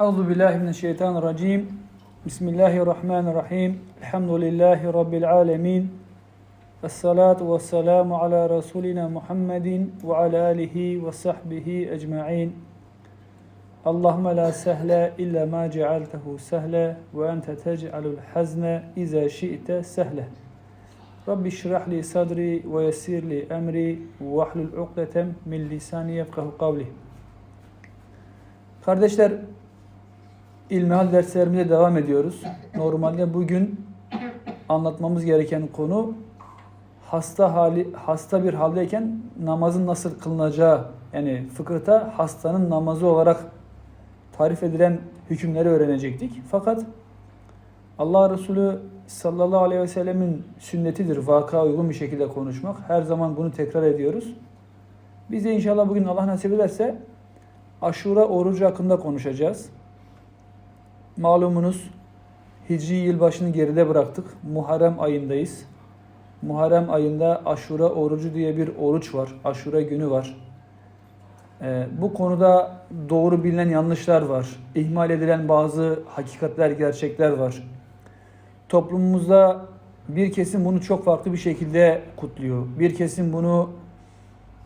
Euzu billahi mineşşeytanirracim. Bismillahirrahmanirrahim. Elhamdülillahi rabbil alamin. Essalatu vesselamu ala rasulina Muhammedin ve ala alihi ve sahbihi ecmaîn. Allahumme la sehle illa ma cealtehu sehle ve ente tec'alul hazne iza şi'te sehle. Rabbi şrah li sadri ve yessir li emri ve vahlul ukdeten min lisani yefkahu kavli. Kardeşler, İlmihal derslerimize devam ediyoruz. Normalde bugün anlatmamız gereken konu hasta hali hasta bir haldeyken namazın nasıl kılınacağı yani fıkıhta hastanın namazı olarak tarif edilen hükümleri öğrenecektik. Fakat Allah Resulü sallallahu aleyhi ve sellemin sünnetidir vaka uygun bir şekilde konuşmak. Her zaman bunu tekrar ediyoruz. Biz de inşallah bugün Allah nasip ederse aşura orucu hakkında konuşacağız. Malumunuz Hicri yılbaşını geride bıraktık. Muharrem ayındayız. Muharrem ayında aşura orucu diye bir oruç var. Aşura günü var. Ee, bu konuda doğru bilinen yanlışlar var. İhmal edilen bazı hakikatler, gerçekler var. Toplumumuzda bir kesim bunu çok farklı bir şekilde kutluyor. Bir kesim bunu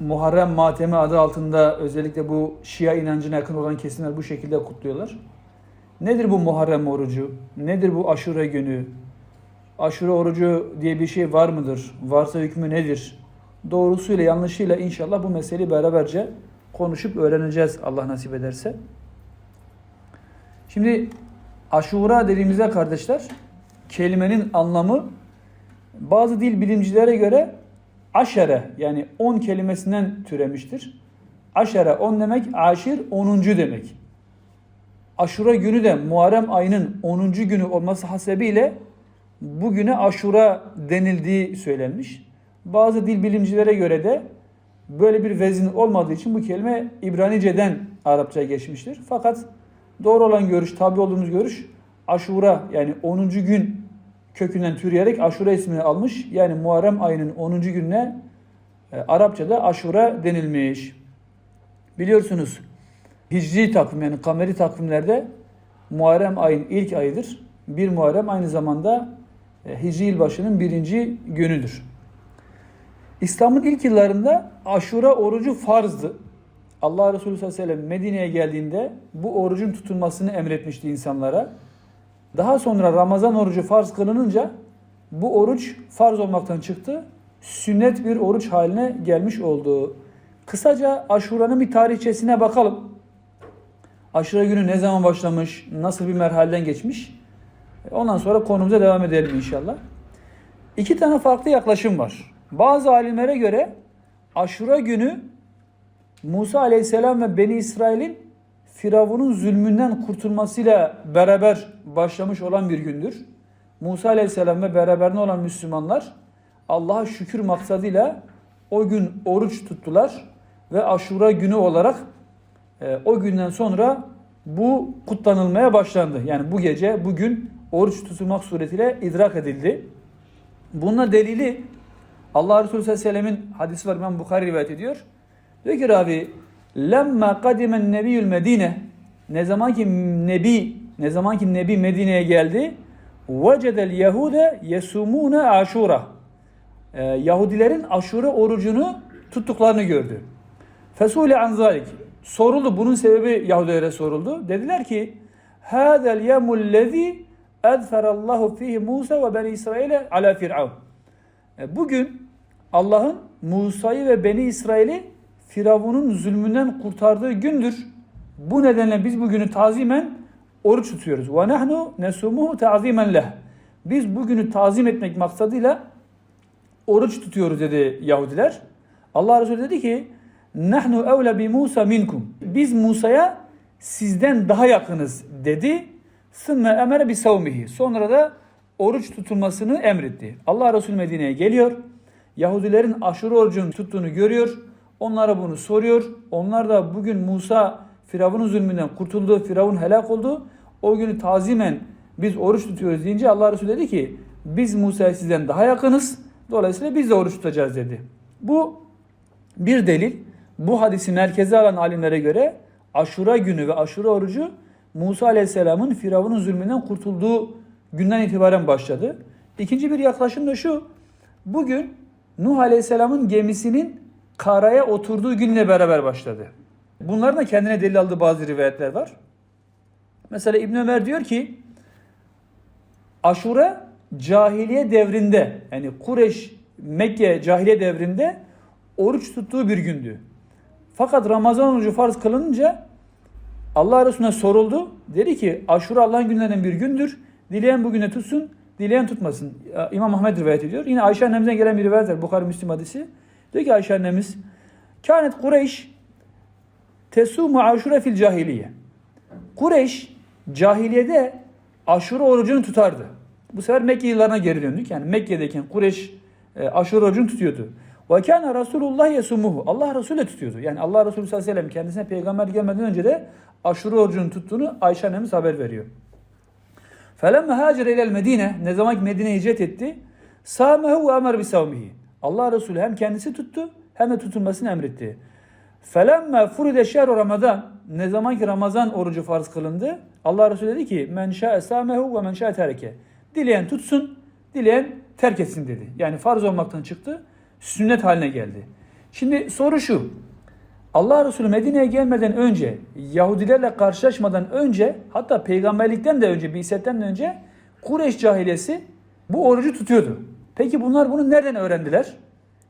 Muharrem Matemi adı altında özellikle bu Şia inancına yakın olan kesimler bu şekilde kutluyorlar. Nedir bu Muharrem orucu? Nedir bu aşure günü? Aşure orucu diye bir şey var mıdır? Varsa hükmü nedir? Doğrusuyla yanlışıyla inşallah bu meseleyi beraberce konuşup öğreneceğiz Allah nasip ederse. Şimdi aşura dediğimizde kardeşler kelimenin anlamı bazı dil bilimcilere göre aşere yani 10 kelimesinden türemiştir. Aşere 10 demek, aşir 10. demek. Aşura günü de Muharrem ayının 10. günü olması hasebiyle bugüne aşura denildiği söylenmiş. Bazı dil bilimcilere göre de böyle bir vezin olmadığı için bu kelime İbranice'den Arapçaya geçmiştir. Fakat doğru olan görüş, tabi olduğumuz görüş aşura yani 10. gün kökünden türeyerek aşura ismini almış. Yani Muharrem ayının 10. gününe e, Arapçada aşura denilmiş. Biliyorsunuz Hicri takvim yani kameri takvimlerde Muharrem ayın ilk ayıdır. Bir Muharrem aynı zamanda e, Hicri yılbaşının birinci günüdür. İslam'ın ilk yıllarında aşura orucu farzdı. Allah Resulü sallallahu aleyhi ve sellem Medine'ye geldiğinde bu orucun tutulmasını emretmişti insanlara. Daha sonra Ramazan orucu farz kılınınca bu oruç farz olmaktan çıktı. Sünnet bir oruç haline gelmiş oldu. Kısaca aşuranın bir tarihçesine bakalım. Aşura günü ne zaman başlamış, nasıl bir merhaleden geçmiş? Ondan sonra konumuza devam edelim inşallah. İki tane farklı yaklaşım var. Bazı alimlere göre aşura günü Musa aleyhisselam ve Beni İsrail'in Firavun'un zulmünden kurtulmasıyla beraber başlamış olan bir gündür. Musa aleyhisselam ve beraberinde olan Müslümanlar Allah'a şükür maksadıyla o gün oruç tuttular ve aşura günü olarak e, o günden sonra bu kutlanılmaya başlandı. Yani bu gece, bugün oruç tutulmak suretiyle idrak edildi. Bununla delili Allah Resulü sallallahu aleyhi ve sellemin hadisi var İmam Bukhari rivayet ediyor. Diyor ki Ravi lemma kadimen nebiyyül medine ne zaman ki nebi ne zaman ki nebi Medine'ye geldi vecedel yehude yesumune aşura ee, Yahudilerin aşure orucunu tuttuklarını gördü. Fesule an zalik soruldu bunun sebebi Yahudilere soruldu. Dediler ki hadel yemul lezi edferallahu fihi Musa ve beni İsrail'e ala firavun. E, Bugün Allah'ın Musa'yı ve Beni İsrail'i Firavun'un zulmünden kurtardığı gündür. Bu nedenle biz bugünü tazimen oruç tutuyoruz. Ve nahnu nesumuhu tazimen leh. Biz bugünü tazim etmek maksadıyla oruç tutuyoruz dedi Yahudiler. Allah Resulü dedi ki nahnu evle bi Musa minkum. Biz Musa'ya sizden daha yakınız dedi. Sümme emere bi savmihi. Sonra da oruç tutulmasını emretti. Allah Resulü Medine'ye geliyor. Yahudilerin aşure orucunu tuttuğunu görüyor. Onlara bunu soruyor. Onlar da bugün Musa Firavun'un zulmünden kurtuldu. Firavun helak oldu. O günü tazimen biz oruç tutuyoruz deyince Allah Resulü dedi ki biz Musa'ya sizden daha yakınız. Dolayısıyla biz de oruç tutacağız dedi. Bu bir delil. Bu hadisi merkeze alan alimlere göre aşura günü ve aşura orucu Musa Aleyhisselam'ın Firavun'un zulmünden kurtulduğu günden itibaren başladı. İkinci bir yaklaşım da şu. Bugün Nuh Aleyhisselam'ın gemisinin karaya oturduğu günle beraber başladı. Bunların da kendine delil aldığı bazı rivayetler var. Mesela İbn Ömer diyor ki Aşure cahiliye devrinde yani Kureş Mekke cahiliye devrinde oruç tuttuğu bir gündü. Fakat Ramazan orucu farz kılınınca Allah Resulüne soruldu. Dedi ki aşure Allah'ın günlerinden bir gündür. Dileyen bugüne tutsun, dileyen tutmasın. İmam Ahmed rivayet ediyor. Yine Ayşe annemizden gelen bir rivayet var. Bukhari Müslim hadisi. Diyor ki Ayşe annemiz Kânet Kureyş tesumu aşure fil cahiliye. Kureyş cahiliyede aşure orucunu tutardı. Bu sefer Mekke yıllarına geri döndük. Yani Mekke'deyken Kureyş e, aşure orucunu tutuyordu. Ve kana Resulullah yesumuhu. Allah Resulü tutuyordu. Yani Allah Resulü sallallahu aleyhi ve sellem kendisine peygamber gelmeden önce de aşure orucunu tuttuğunu Ayşe annemiz haber veriyor. Felemme hacere ilel Medine. Ne zaman ki Medine'ye hicret etti. Sâmehu ve emer bi. Allah Resulü hem kendisi tuttu hem de tutulmasını emretti. Felemme furide şehru Ramazan. Ne zaman ki Ramazan orucu farz kılındı. Allah Resulü dedi ki men şa'e sâmehu ve men şa'e tereke. Dileyen tutsun, dileyen terk etsin dedi. Yani farz olmaktan çıktı, sünnet haline geldi. Şimdi soru şu. Allah Resulü Medine'ye gelmeden önce, Yahudilerle karşılaşmadan önce, hatta peygamberlikten de önce, Biset'ten de önce Kureyş cahilesi bu orucu tutuyordu. Peki bunlar bunu nereden öğrendiler?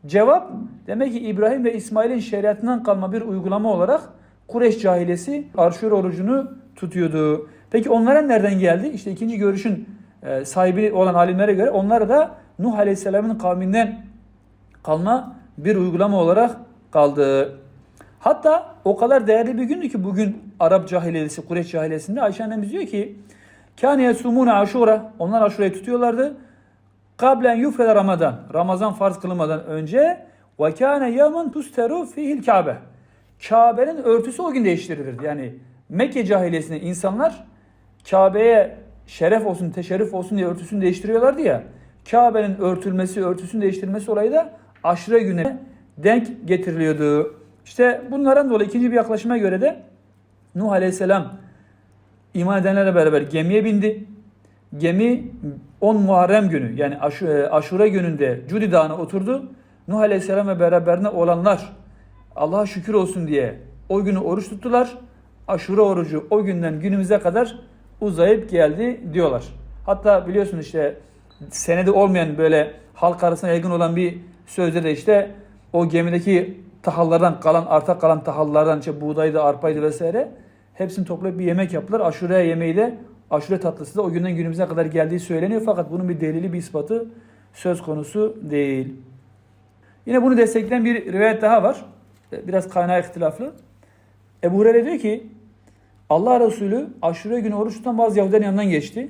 Cevap, demek ki İbrahim ve İsmail'in şeriatından kalma bir uygulama olarak Kureyş cahilesi Arşur orucunu tutuyordu. Peki onlara nereden geldi? İşte ikinci görüşün e, sahibi olan alimlere göre onlara da Nuh Aleyhisselam'ın kavminden kalma bir uygulama olarak kaldı. Hatta o kadar değerli bir gündü ki bugün Arap cahiliyesi, Kureyş cahiliyesinde Ayşe annemiz diyor ki Kâne yesumûne aşura. Onlar aşurayı tutuyorlardı. Kablen yufrede Ramazan. Ramazan farz kılınmadan önce ve kâne yevmen tusteru fihil Kabe. Kabe'nin örtüsü o gün değiştirilirdi. Yani Mekke cahiliyesinde insanlar Kabe'ye şeref olsun, teşerrüf olsun diye örtüsünü değiştiriyorlardı ya. Kabe'nin örtülmesi, örtüsünü değiştirmesi olayı da aşure güne denk getiriliyordu. İşte bunlardan dolayı ikinci bir yaklaşıma göre de Nuh Aleyhisselam iman edenlerle beraber gemiye bindi. Gemi 10 Muharrem günü yani Aşure gününde Cudi Dağı'na oturdu. Nuh Aleyhisselam ve beraberine olanlar Allah'a şükür olsun diye o günü oruç tuttular. Aşure orucu o günden günümüze kadar uzayıp geldi diyorlar. Hatta biliyorsun işte senede olmayan böyle halk arasında yaygın olan bir sözde de işte o gemideki tahıllardan kalan arta kalan tahıllardan işte buğdaydı, arpaydı vesaire hepsini toplayıp bir yemek yaptılar. Aşure yemeği de aşure tatlısı da o günden günümüze kadar geldiği söyleniyor fakat bunun bir delili bir ispatı söz konusu değil. Yine bunu destekleyen bir rivayet daha var. Biraz kaynağı ihtilaflı. Ebu Hureyre diyor ki Allah Resulü aşure günü oruç tutan bazı Yahudilerin yanından geçti.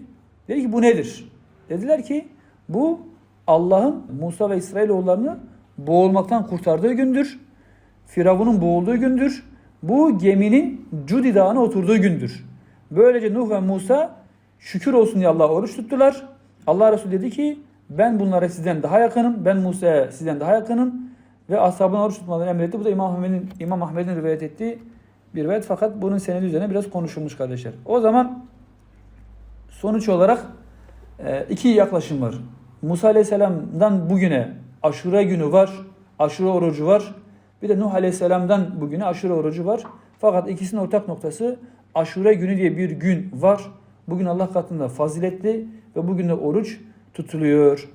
Dedi ki bu nedir? Dediler ki bu Allah'ın Musa ve İsrailoğullarını boğulmaktan kurtardığı gündür. Firavun'un boğulduğu gündür. Bu geminin Cudi Dağı'na oturduğu gündür. Böylece Nuh ve Musa şükür olsun diye Allah'a oruç tuttular. Allah Resulü dedi ki ben bunlara sizden daha yakınım. Ben Musa'ya sizden daha yakınım. Ve ashabına oruç tutmalarını emretti. Bu da İmam Ahmet'in İmam Ahmet'in rivayet ettiği bir rivayet. Fakat bunun senedi üzerine biraz konuşulmuş kardeşler. O zaman sonuç olarak e, iki yaklaşım var. Musa Aleyhisselam'dan bugüne aşure günü var. Aşure orucu var. Bir de Nuh Aleyhisselam'dan bugüne aşure orucu var. Fakat ikisinin ortak noktası aşure günü diye bir gün var. Bugün Allah katında faziletli ve bugün de oruç tutuluyor.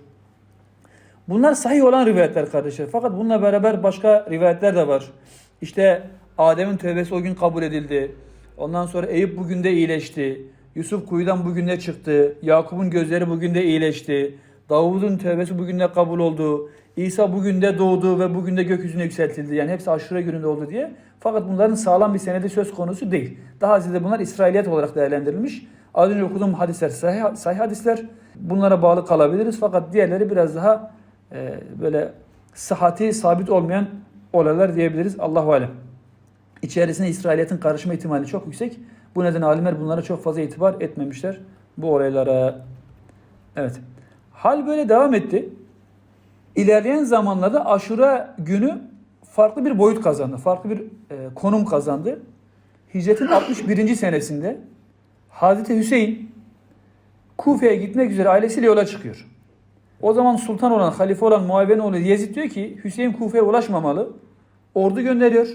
Bunlar sahih olan rivayetler kardeşler. Fakat bununla beraber başka rivayetler de var. İşte Adem'in tövbesi o gün kabul edildi. Ondan sonra Eyüp bugün de iyileşti. Yusuf kuyudan bugün de çıktı. Yakup'un gözleri bugün de iyileşti. Davud'un tövbesi bugün de kabul oldu. İsa bugün de doğdu ve bugün de gökyüzüne yükseltildi. Yani hepsi aşure gününde oldu diye. Fakat bunların sağlam bir senedi söz konusu değil. Daha ziyade bunlar İsrailiyet olarak değerlendirilmiş. Az önce okuduğum hadisler sahih, sahih hadisler. Bunlara bağlı kalabiliriz. Fakat diğerleri biraz daha e, böyle sıhhati sabit olmayan olaylar diyebiliriz. Allahu alem. İçerisine İsrailiyetin karışma ihtimali çok yüksek. Bu nedenle alimler bunlara çok fazla itibar etmemişler. Bu olaylara. Evet. Hal böyle devam etti. İlerleyen zamanlarda aşura günü farklı bir boyut kazandı. Farklı bir e, konum kazandı. Hicretin 61. senesinde Hazreti Hüseyin Kufe'ye gitmek üzere ailesiyle yola çıkıyor. O zaman sultan olan, halife olan Muaviye'nin oğlu Yezid diyor ki Hüseyin Kufe'ye ulaşmamalı. Ordu gönderiyor.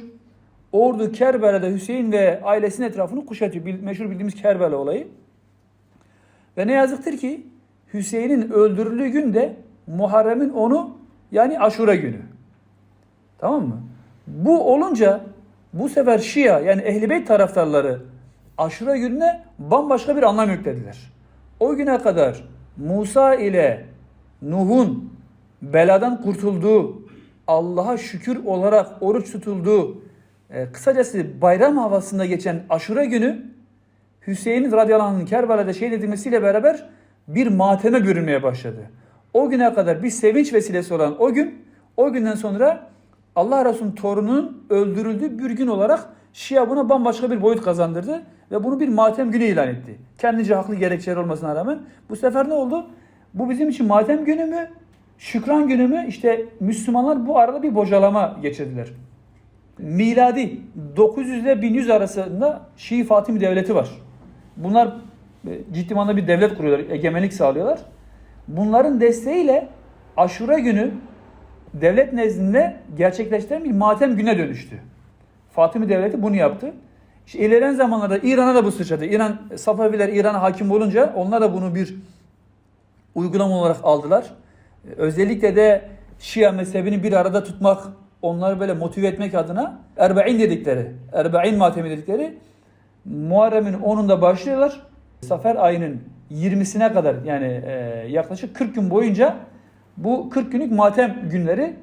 Ordu Kerbela'da Hüseyin ve ailesinin etrafını kuşatıyor. Meşhur bildiğimiz Kerbela olayı. Ve ne yazıktır ki Hüseyin'in öldürüldüğü gün de Muharrem'in onu yani Aşura günü. Tamam mı? Bu olunca bu sefer Şia yani Ehl-i Beyt taraftarları Aşura gününe bambaşka bir anlam yüklediler. O güne kadar Musa ile Nuh'un beladan kurtulduğu, Allah'a şükür olarak oruç tutulduğu, e, kısacası bayram havasında geçen Aşura günü Hüseyin radıyallahu anh'ın Kerbela'da şehit edilmesiyle beraber bir mateme bürünmeye başladı. O güne kadar bir sevinç vesilesi olan o gün, o günden sonra Allah Resulü'nün torununun öldürüldüğü bir gün olarak Şia buna bambaşka bir boyut kazandırdı ve bunu bir matem günü ilan etti. Kendince haklı gerekçeler olmasına rağmen. Bu sefer ne oldu? Bu bizim için matem günü mü? Şükran günü mü? İşte Müslümanlar bu arada bir bocalama geçirdiler. Miladi 900 ile 1100 arasında Şii Fatimi Devleti var. Bunlar ciddi manada bir devlet kuruyorlar, egemenlik sağlıyorlar. Bunların desteğiyle Aşura günü devlet nezdinde gerçekleştiren bir matem güne dönüştü. Fatimi Devleti bunu yaptı. İşte ilerleyen zamanlarda İran'a da bu sıçradı. İran Safaviler İran'a hakim olunca onlar da bunu bir uygulama olarak aldılar. Özellikle de Şia mezhebini bir arada tutmak, onları böyle motive etmek adına Erbe'in dedikleri, Erbe'in matemi dedikleri Muharrem'in 10'unda başlıyorlar. Safer ayının 20'sine kadar yani e, yaklaşık 40 gün boyunca bu 40 günlük matem günleri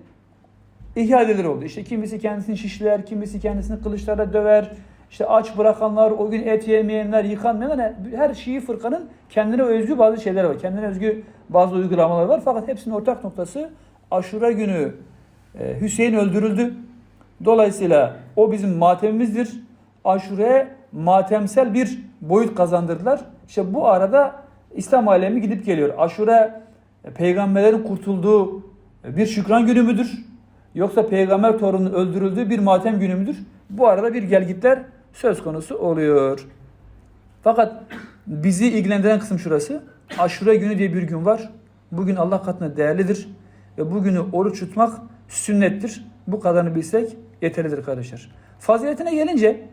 ihya oldu. İşte kimisi kendisini şişler, kimisi kendisini kılıçlarla döver. İşte aç bırakanlar, o gün et yemeyenler, yıkanmayanlar. Her Şii fırkanın kendine özgü bazı şeyler var. Kendine özgü bazı uygulamalar var. Fakat hepsinin ortak noktası Aşura günü e, Hüseyin öldürüldü. Dolayısıyla o bizim matemimizdir. Aşure'ye matemsel bir boyut kazandırdılar. İşte bu arada İslam alemi gidip geliyor. Aşure e, peygamberlerin kurtulduğu e, bir şükran günü müdür? Yoksa peygamber torunun öldürüldüğü bir matem günü müdür? Bu arada bir gelgitler söz konusu oluyor. Fakat bizi ilgilendiren kısım şurası. Aşure günü diye bir gün var. Bugün Allah katında değerlidir. Ve bugünü oruç tutmak sünnettir. Bu kadarını bilsek yeterlidir kardeşler. Faziletine gelince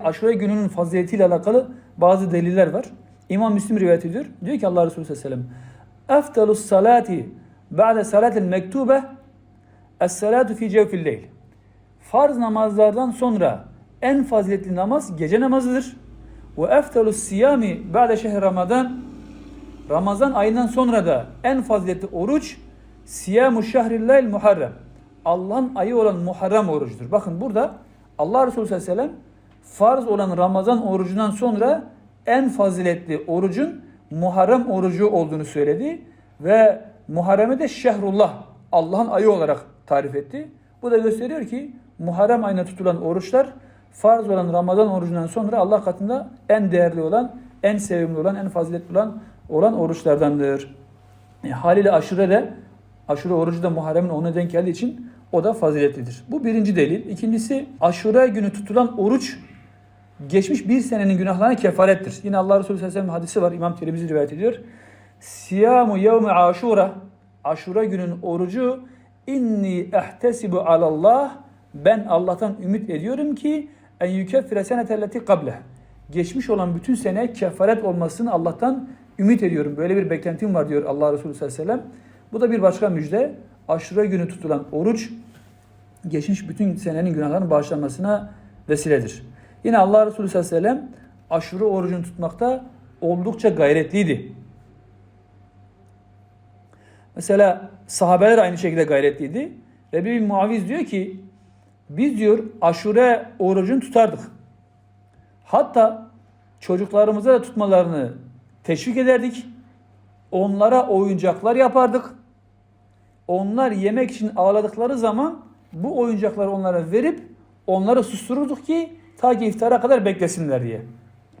Aşure gününün faziletiyle alakalı bazı deliller var. İmam Müslim rivayet ediyor. Diyor ki Allah Resulü sallallahu aleyhi ve sellem Eftalus salati ba'de salatil mektube Es-salatu fi cevfil leyl. Farz namazlardan sonra en faziletli namaz gece namazıdır. Ve eftalus siyami ba'de şehr Ramazan. Ramazan ayından sonra da en faziletli oruç siyamu şehrillahil muharrem. Allah'ın ayı olan Muharrem orucudur. Bakın burada Allah Resulü sallallahu aleyhi ve sellem farz olan Ramazan orucundan sonra en faziletli orucun Muharrem orucu olduğunu söyledi ve Muharrem'e de şehrullah Allah'ın ayı olarak tarif etti. Bu da gösteriyor ki Muharrem ayına tutulan oruçlar farz olan Ramazan orucundan sonra Allah katında en değerli olan, en sevimli olan, en faziletli olan olan oruçlardandır. E, haliyle aşure de aşure orucu da Muharrem'in ona denk geldiği için o da faziletlidir. Bu birinci delil. İkincisi aşure günü tutulan oruç geçmiş bir senenin günahlarına kefarettir. Yine Allah Resulü sallallahu aleyhi ve sellem hadisi var. İmam Tirmizi rivayet ediyor. Siyamu yevmi aşura Aşura günün orucu inni ehtesibu alallah ben Allah'tan ümit ediyorum ki en yukeffire senetelleti kable geçmiş olan bütün sene kefaret olmasını Allah'tan ümit ediyorum. Böyle bir beklentim var diyor Allah Resulü sallallahu aleyhi ve sellem. Bu da bir başka müjde. Aşura günü tutulan oruç geçmiş bütün senenin günahlarının bağışlanmasına vesiledir. Yine Allah Resulü sallallahu aleyhi ve sellem aşure orucunu tutmakta oldukça gayretliydi. Mesela sahabeler aynı şekilde gayretliydi. Rebi bin Muaviz diyor ki biz diyor aşure orucunu tutardık. Hatta çocuklarımıza da tutmalarını teşvik ederdik. Onlara oyuncaklar yapardık. Onlar yemek için ağladıkları zaman bu oyuncakları onlara verip onları sustururduk ki ta ki iftara kadar beklesinler diye.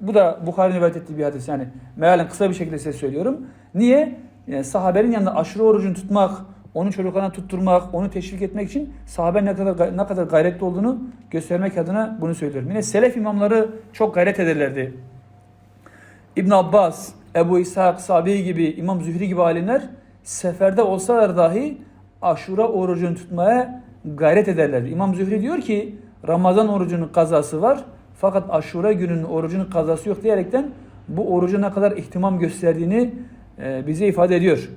Bu da Bukhari'nin rivayet ettiği bir hadis. Yani mealen kısa bir şekilde size söylüyorum. Niye? Yani sahabenin yanında aşırı orucunu tutmak, onu çocuklarına tutturmak, onu teşvik etmek için sahabe ne kadar ne kadar gayretli olduğunu göstermek adına bunu söylüyorum. Yine selef imamları çok gayret ederlerdi. İbn Abbas, Ebu İshak, Sabi gibi, İmam Zühri gibi alimler seferde olsalar dahi aşura orucunu tutmaya gayret ederler. İmam Zühri diyor ki Ramazan orucunun kazası var fakat aşura gününün orucunun kazası yok diyerekten bu orucu ne kadar ihtimam gösterdiğini e, bize ifade ediyor.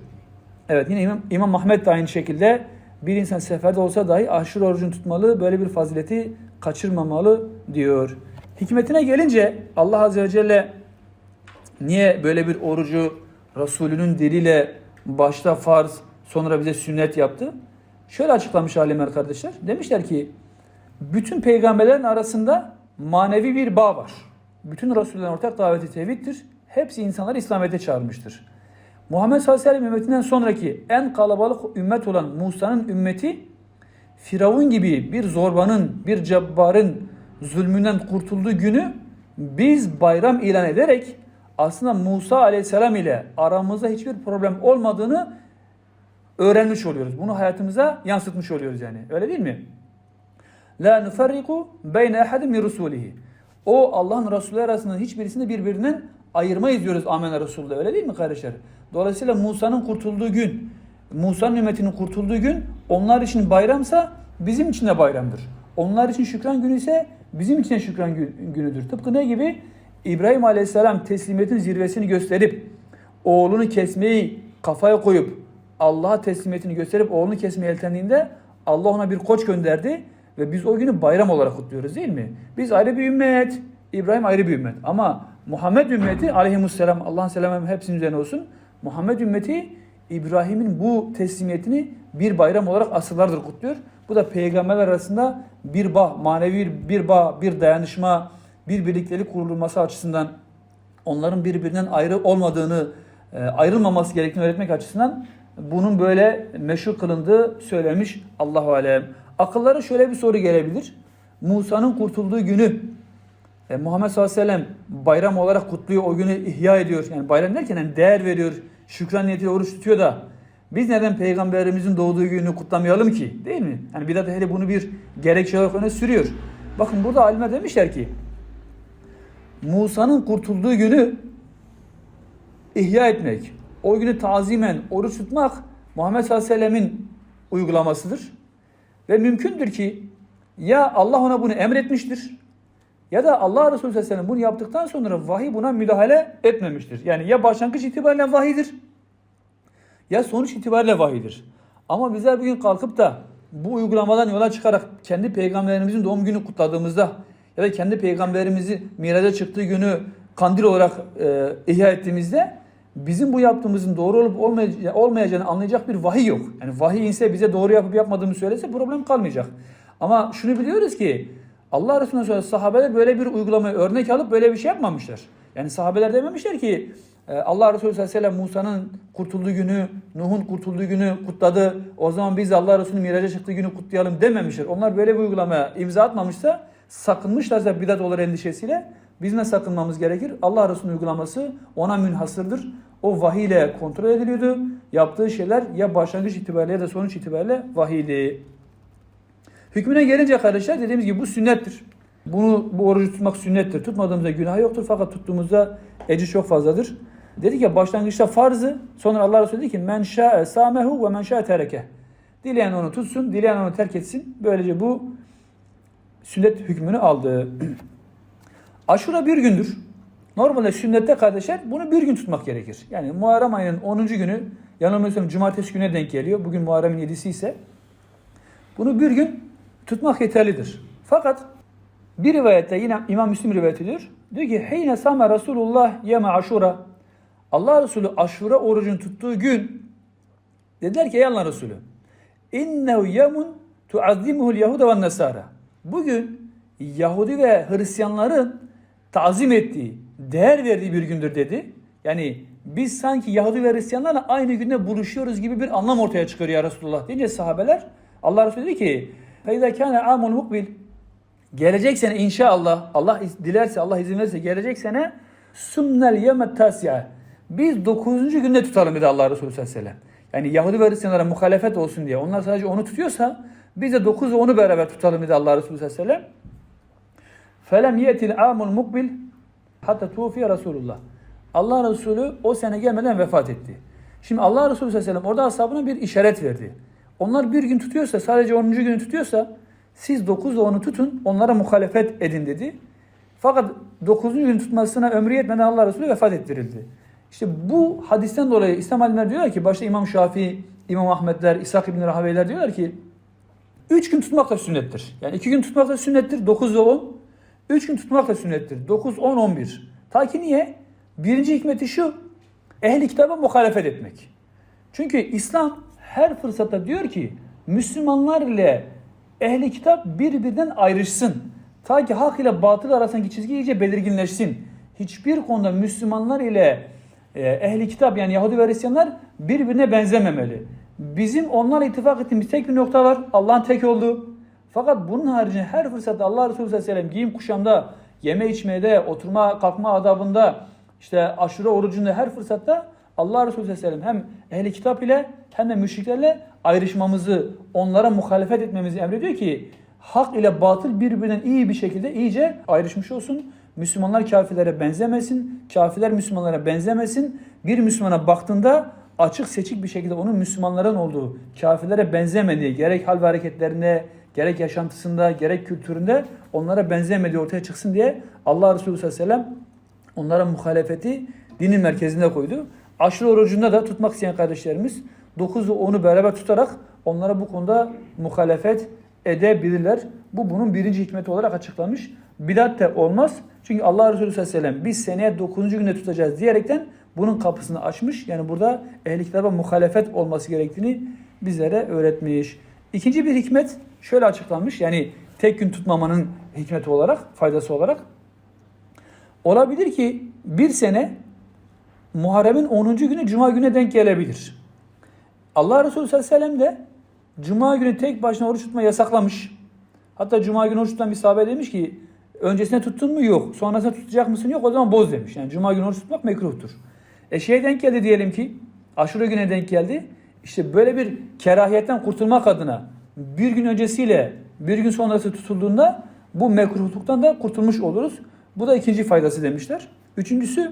Evet yine İmam, İmam Ahmet de aynı şekilde bir insan seferde olsa dahi aşure orucunu tutmalı, böyle bir fazileti kaçırmamalı diyor. Hikmetine gelince Allah Azze ve Celle niye böyle bir orucu Resulünün diliyle başta farz sonra bize sünnet yaptı? Şöyle açıklamış alimler kardeşler. Demişler ki bütün peygamberlerin arasında manevi bir bağ var. Bütün Resullerin ortak daveti tevhiddir. Hepsi insanları İslamiyet'e çağırmıştır. Muhammed sallallahu aleyhi ve ümmetinden sonraki en kalabalık ümmet olan Musa'nın ümmeti Firavun gibi bir zorbanın, bir cabbarın zulmünden kurtulduğu günü biz bayram ilan ederek aslında Musa aleyhisselam ile aramızda hiçbir problem olmadığını öğrenmiş oluyoruz. Bunu hayatımıza yansıtmış oluyoruz yani. Öyle değil mi? La nufarriku beyne ehadin min rusulihi. O Allah'ın Resulü arasında hiçbirisini birbirinden ayırmayız diyoruz Amen Resul'de. Öyle değil mi kardeşler? Dolayısıyla Musa'nın kurtulduğu gün, Musa'nın ümmetinin kurtulduğu gün onlar için bayramsa bizim için de bayramdır. Onlar için şükran günü ise bizim için de şükran gü- günüdür. Tıpkı ne gibi? İbrahim Aleyhisselam teslimiyetin zirvesini gösterip oğlunu kesmeyi kafaya koyup Allah'a teslimiyetini gösterip oğlunu kesmeye yeltendiğinde Allah ona bir koç gönderdi ve biz o günü bayram olarak kutluyoruz değil mi? Biz ayrı bir ümmet, İbrahim ayrı bir ümmet. Ama Muhammed ümmeti aleyhisselam Allah'ın selamı hepsinin üzerine olsun. Muhammed ümmeti İbrahim'in bu teslimiyetini bir bayram olarak asırlardır kutluyor. Bu da peygamberler arasında bir bağ, manevi bir bağ, bir dayanışma, bir birliktelik kurulması açısından onların birbirinden ayrı olmadığını, e, ayrılmaması gerektiğini öğretmek açısından bunun böyle meşhur kılındığı söylemiş Allahu alem. Akıllara şöyle bir soru gelebilir. Musa'nın kurtulduğu günü e, Muhammed sallallahu aleyhi ve sellem bayram olarak kutluyor, o günü ihya ediyor. Yani bayram derken yani değer veriyor, şükran niyetiyle oruç tutuyor da biz neden peygamberimizin doğduğu günü kutlamayalım ki? Değil mi? Yani bidat ehli bunu bir gerekçe olarak öne sürüyor. Bakın burada alimler demişler ki Musa'nın kurtulduğu günü ihya etmek, o günü tazimen oruç tutmak Muhammed sallallahu aleyhi ve sellemin uygulamasıdır. Ve mümkündür ki ya Allah ona bunu emretmiştir ya da Allah Resulü sallallahu aleyhi ve sellem bunu yaptıktan sonra vahiy buna müdahale etmemiştir. Yani ya başlangıç itibariyle vahidir ya sonuç itibariyle vahidir. Ama bizler bugün kalkıp da bu uygulamadan yola çıkarak kendi peygamberimizin doğum günü kutladığımızda ya da kendi peygamberimizi miraca çıktığı günü kandil olarak e, ihya ettiğimizde bizim bu yaptığımızın doğru olup olmay- olmayacağını anlayacak bir vahiy yok. Yani vahiy inse bize doğru yapıp yapmadığımızı söylese problem kalmayacak. Ama şunu biliyoruz ki Allah Resulü'nün söylediği sahabeler böyle bir uygulamayı örnek alıp böyle bir şey yapmamışlar. Yani sahabeler dememişler ki e, Allah Resulü sallallahu aleyhi ve sellem Musa'nın kurtulduğu günü, Nuh'un kurtulduğu günü kutladı. O zaman biz Allah Resulü'nün miraca çıktığı günü kutlayalım dememişler. Onlar böyle bir uygulamaya imza atmamışsa sakınmışlarsa bidat olur endişesiyle bizim de sakınmamız gerekir. Allah Resulü'nün uygulaması ona münhasırdır. O vahiy ile kontrol ediliyordu. Yaptığı şeyler ya başlangıç itibariyle ya da sonuç itibariyle vahiydi. Hükmüne gelince kardeşler dediğimiz gibi bu sünnettir. Bunu bu orucu tutmak sünnettir. Tutmadığımızda günah yoktur fakat tuttuğumuzda ecri çok fazladır. Dedik ya başlangıçta farzı sonra Allah Resulü dedi ki men şa'e samehu ve men şa'e tereke. Dileyen onu tutsun, dileyen onu terk etsin. Böylece bu sünnet hükmünü aldı. Aşura bir gündür. Normalde sünnette kardeşler bunu bir gün tutmak gerekir. Yani Muharrem ayının 10. günü yanılmıyorsam cumartesi güne denk geliyor. Bugün Muharrem'in 7'si ise bunu bir gün tutmak yeterlidir. Fakat bir rivayette yine İmam Müslim rivayet ediyor. Diyor ki Heyne same Resulullah yeme aşura. Allah Resulü aşura orucunu tuttuğu gün dediler ki ey Allah Resulü innehu yemun tuazzimuhul Yahuda ve Nesara. Bugün Yahudi ve Hristiyanların tazim ettiği, değer verdiği bir gündür dedi. Yani biz sanki Yahudi ve Hristiyanlarla aynı günde buluşuyoruz gibi bir anlam ortaya çıkıyor ya Resulullah deyince sahabeler Allah Resulü dedi ki فَاِذَا كَانَ عَامُ mukbil Gelecek sene inşallah Allah iz- dilerse Allah izin verirse gelecek sene sumnel yemet tasya. Biz 9. günde tutalım dedi Allah Resulü sallallahu aleyhi ve sellem. Yani Yahudi ve Hristiyanlara muhalefet olsun diye. Onlar sadece onu tutuyorsa biz de 9 ve 10'u beraber tutalım dedi Allah Resulü sallallahu aleyhi ve sellem. Felem yetil amul mukbil hatta tufiye Resulullah. Allah Resulü o sene gelmeden vefat etti. Şimdi Allah Resulü sallallahu aleyhi ve sellem orada ashabına bir işaret verdi. Onlar bir gün tutuyorsa sadece 10. günü tutuyorsa siz 9 ve 10'u tutun onlara muhalefet edin dedi. Fakat 9. gün tutmasına ömrü yetmeden Allah Resulü vefat ettirildi. İşte bu hadisten dolayı İslam alimler diyorlar ki başta İmam Şafii, İmam Ahmetler, İshak İbni Rahaveyler diyorlar ki 3 gün tutmak da sünnettir. Yani 2 gün tutmak da sünnettir 9 ve 10. 3 gün tutmak da sünnettir 9, 10, 11. Ta ki niye? Birinci hikmeti şu. Ehli kitaba muhalefet etmek. Çünkü İslam her fırsatta diyor ki Müslümanlar ile ehli kitap birbirinden ayrışsın. Ta ki hak ile batıl arasındaki çizgi iyice belirginleşsin. Hiçbir konuda Müslümanlar ile e, ehli kitap yani Yahudi ve Hristiyanlar birbirine benzememeli. Bizim onlarla ittifak ettiğimiz tek bir nokta var. Allah'ın tek olduğu. Fakat bunun haricinde her fırsatta Allah Resulü sallallahu aleyhi ve sellem giyim kuşamda, yeme içmede, oturma kalkma adabında, işte aşure orucunda her fırsatta Allah Resulü sallallahu aleyhi ve sellem hem ehli kitap ile hem de müşriklerle ayrışmamızı, onlara muhalefet etmemizi emrediyor ki hak ile batıl birbirinden iyi bir şekilde iyice ayrışmış olsun. Müslümanlar kafirlere benzemesin, kafirler Müslümanlara benzemesin. Bir Müslümana baktığında açık seçik bir şekilde onun Müslümanların olduğu, kafirlere benzemediği, gerek hal ve hareketlerine, gerek yaşantısında, gerek kültüründe onlara benzemediği ortaya çıksın diye Allah Resulü sallallahu aleyhi ve sellem onlara muhalefeti dinin merkezinde koydu. Aşırı orucunda da tutmak isteyen kardeşlerimiz 9 ve 10'u beraber tutarak onlara bu konuda muhalefet edebilirler. Bu bunun birinci hikmeti olarak açıklamış. Bidat de olmaz. Çünkü Allah Resulü sallallahu aleyhi ve sellem biz seneye 9. günde tutacağız diyerekten bunun kapısını açmış. Yani burada ehli kitaba muhalefet olması gerektiğini bizlere öğretmiş. İkinci bir hikmet şöyle açıklanmış. Yani tek gün tutmamanın hikmeti olarak, faydası olarak. Olabilir ki bir sene Muharrem'in 10. günü Cuma güne denk gelebilir. Allah Resulü sallallahu aleyhi ve sellem de Cuma günü tek başına oruç tutma yasaklamış. Hatta Cuma günü oruç tutan bir sahabe demiş ki öncesine tuttun mu? Yok. Sonrasında tutacak mısın? Yok. O zaman boz demiş. Yani Cuma günü oruç tutmak mekruhtur. E şeye denk geldi diyelim ki aşure güne denk geldi. İşte böyle bir kerahiyetten kurtulmak adına bir gün öncesiyle bir gün sonrası tutulduğunda bu mekruhluktan da kurtulmuş oluruz. Bu da ikinci faydası demişler. Üçüncüsü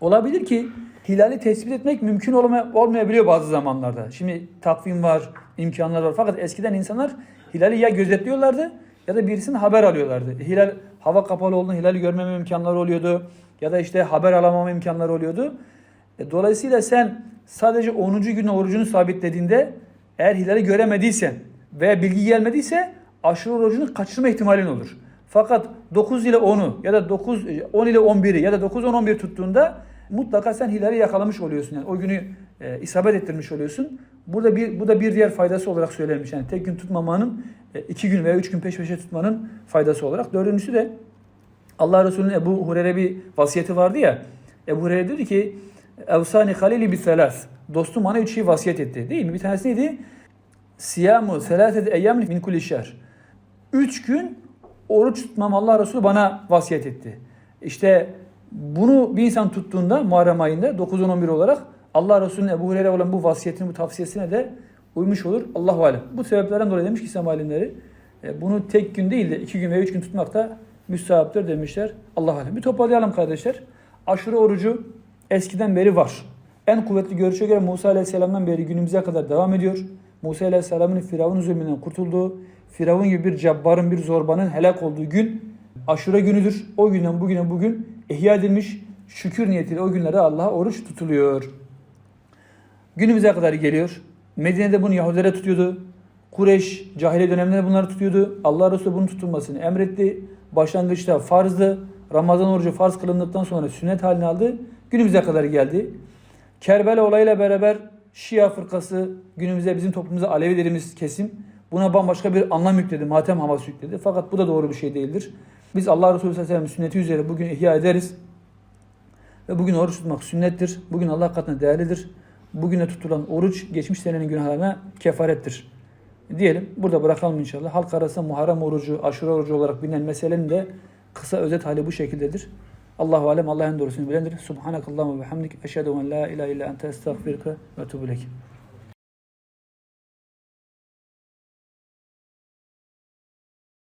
olabilir ki hilali tespit etmek mümkün olmay- olmayabiliyor bazı zamanlarda. Şimdi takvim var, imkanlar var. Fakat eskiden insanlar hilali ya gözetliyorlardı ya da birisinin haber alıyorlardı. Hilal hava kapalı olduğunda hilali görmeme imkanları oluyordu. Ya da işte haber alamama imkanları oluyordu. E, dolayısıyla sen sadece 10. gün orucunu sabitlediğinde eğer hilali göremediysen veya bilgi gelmediyse aşırı orucunu kaçırma ihtimalin olur. Fakat 9 ile 10'u ya da 9 10 ile 11'i ya da 9 10 11 tuttuğunda mutlaka sen hilali yakalamış oluyorsun. Yani o günü e, isabet ettirmiş oluyorsun. Burada bir bu da bir diğer faydası olarak söylenmiş. Yani tek gün tutmamanın e, iki gün veya üç gün peş peşe tutmanın faydası olarak. Dördüncüsü de Allah Resulü'nün Ebu Hureyre bir vasiyeti vardı ya. Ebu Hureyre dedi ki Evsani halili bi selas. Dostum bana üç şey vasiyet etti. Değil mi? Bir tanesi neydi? Siyamu selaset eyyam min kulli şer. Üç gün oruç tutmam Allah Resulü bana vasiyet etti. İşte bunu bir insan tuttuğunda Muharrem ayında 9-10-11 olarak Allah Resulü'nün Ebu Hureyre olan bu vasiyetine, bu tavsiyesine de uymuş olur. Allahu alem. Bu sebeplerden dolayı demiş ki İslam alimleri e, bunu tek gün değil de iki gün veya üç gün tutmak da müstahaptır demişler. Allah alem. Bir toparlayalım kardeşler. Aşure orucu eskiden beri var. En kuvvetli görüşe göre Musa Aleyhisselam'dan beri günümüze kadar devam ediyor. Musa Aleyhisselam'ın Firavun zulmünden kurtulduğu, Firavun gibi bir cabbarın, bir zorbanın helak olduğu gün aşure günüdür. O günden bugüne bugün ihya edilmiş. Şükür niyetiyle o günlerde Allah'a oruç tutuluyor. Günümüze kadar geliyor. Medine'de bunu Yahudilere tutuyordu. Kureyş cahiliye dönemlerinde bunları tutuyordu. Allah Resulü bunun tutulmasını emretti. Başlangıçta farzdı. Ramazan orucu farz kılındıktan sonra sünnet haline aldı. Günümüze kadar geldi. Kerbela olayıyla beraber Şia fırkası günümüzde bizim toplumumuzda Alevi dediğimiz kesim buna bambaşka bir anlam yükledi, matem havası yükledi. Fakat bu da doğru bir şey değildir. Biz Allah Resulü sallallahu aleyhi ve sünneti üzere bugün ihya ederiz. Ve bugün oruç tutmak sünnettir. Bugün Allah katında değerlidir. Bugüne tutulan oruç geçmiş senenin günahlarına kefarettir. Diyelim burada bırakalım inşallah. Halk arasında Muharrem orucu, aşure orucu olarak bilinen meselenin de kısa özet hali bu şekildedir. Allahu alem Allah'ın doğrusunu bilendir. Subhanakallahumma ve hamdik. Eşhedü en la ilahe illa ente estağfiruke ve etûbü.